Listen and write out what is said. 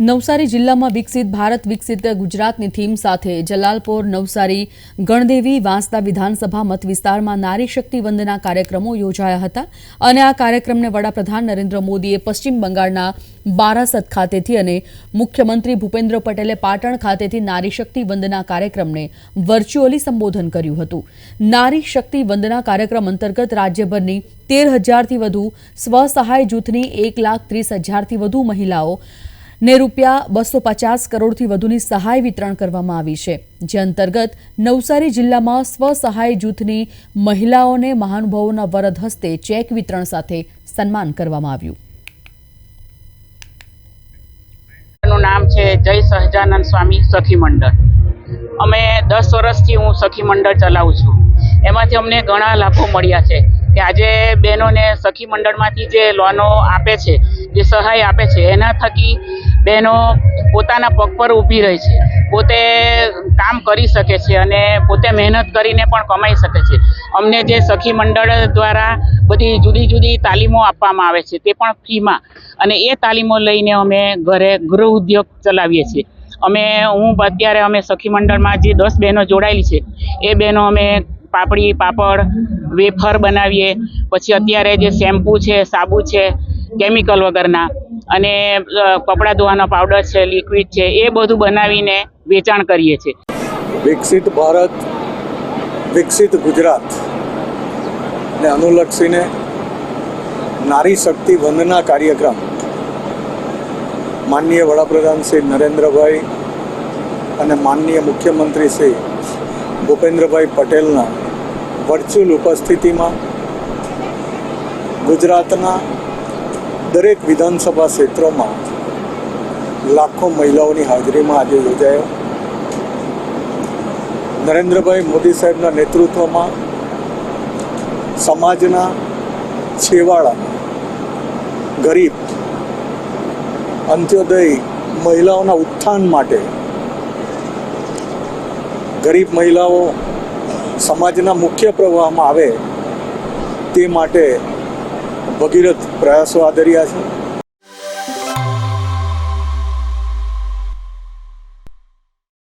નવસારી જિલ્લામાં વિકસિત ભારત, વિકસિત ગુજરાતની થીમ સાથે જલાલપોર, નવસારી, ગણદેવી, વાંસદા વિધાનસભા મત વિસ્તારમાં નારી શક્તિ વંદના કાર્યક્રમો યોજાયા હતા અને આ કાર્યક્રમને વડાપ્રધાન નરેન્દ્ર મોદીએ પશ્ચિમ બંગાળના બારાસત ખાતેથી અને મુખ્યમંત્રી ભૂપેન્દ્ર પટેલે પાટણ ખાતેથી નારી શક્તિ વંદના કાર્યક્રમને વર્ચ્યુઅલી સંબોધન કર્યું હતું. નારી શક્તિ વંદના કાર્યક્રમ અંતર્ગત રાજ્યભરની તેર હજારથી વધુ સ્વસહાય જૂથની એક લાખ ત્રીસ હજારથી વધુ મહિલાઓ ને રૂપિયા બસો પચાસ કરોડથી વધુની સહાય વિતરણ કરવામાં આવી છે, જે અંતર્ગત નવસારી જિલ્લામાં સ્વસહાય જૂથની મહિલાઓને મહાનુભાવોના વરદ હસ્તે ચેક વિતરણ સાથે સન્માન કરવામાં આવ્યું. નામ છે જય સહજાનંદ સ્વામી સખી મંડળ. અમે દસ વર્ષથી હું સખી મંડળ ચલાવું છું. એમાંથી અમને ઘણા લાભો મળ્યા છે કે આજે બહેનોને સખી મંડળમાંથી જે લોનો આપે છે, જે સહાય આપે છે, એના થકી બહેનો પોતાના પગ પર ઊભી રહી છે. પોતે કામ કરી શકે છે અને પોતે મહેનત કરીને પણ કમાઈ શકે છે. અમને જે સખી મંડળ દ્વારા બધી જુદી જુદી તાલીમો આપવામાં આવે છે તે પણ ફ્રીમાં. અને એ તાલીમો લઈને અમે ઘરે ગૃહ ઉદ્યોગ ચલાવીએ છીએ. અમે, હું અત્યારે અમે સખી મંડળમાં જે દસ બહેનો જોડાયેલી છે, એ બહેનો અમે પાપડી, પાપડ, વેફર બનાવીએ. પછી અત્યારે જે શેમ્પૂ છે, સાબુ છે, કેમિકલ વગરના અને કપડાં ધોવાનો પાવડર છે લિક્વિડ છે, એ બધું બનાવીને વેચાણ કરીએ છીએ. વિકસિત ભારત, વિકસિત ગુજરાત ને અનુલક્ષીને નારી શક્તિ વંદના કાર્યક્રમ માનનીય વડાપ્રધાન શ્રી નરેન્દ્રભાઈ અને માનનીય મુખ્યમંત્રી શ્રી ભૂપેન્દ્રભાઈ પટેલના વર્ચ્યુઅલ ઉપસ્થિતિમાં ગુજરાતના દરેક વિધાનસભા ક્ષેત્રોમાં લાખો મહિલાઓની હાજરીમાં આજે યોજાયો. નરેન્દ્રભાઈ મોદી સાહેબના નેતૃત્વમાં સમાજના છેવાડા ગરીબ, અંત્યોદય મહિલાઓના ઉત્થાન માટે ગરીબ મહિલાઓ સમાજના મુખ્ય પ્રવાહમાં આવે તે માટે ભગીરથ પ્રયાસો આદર્યા છે.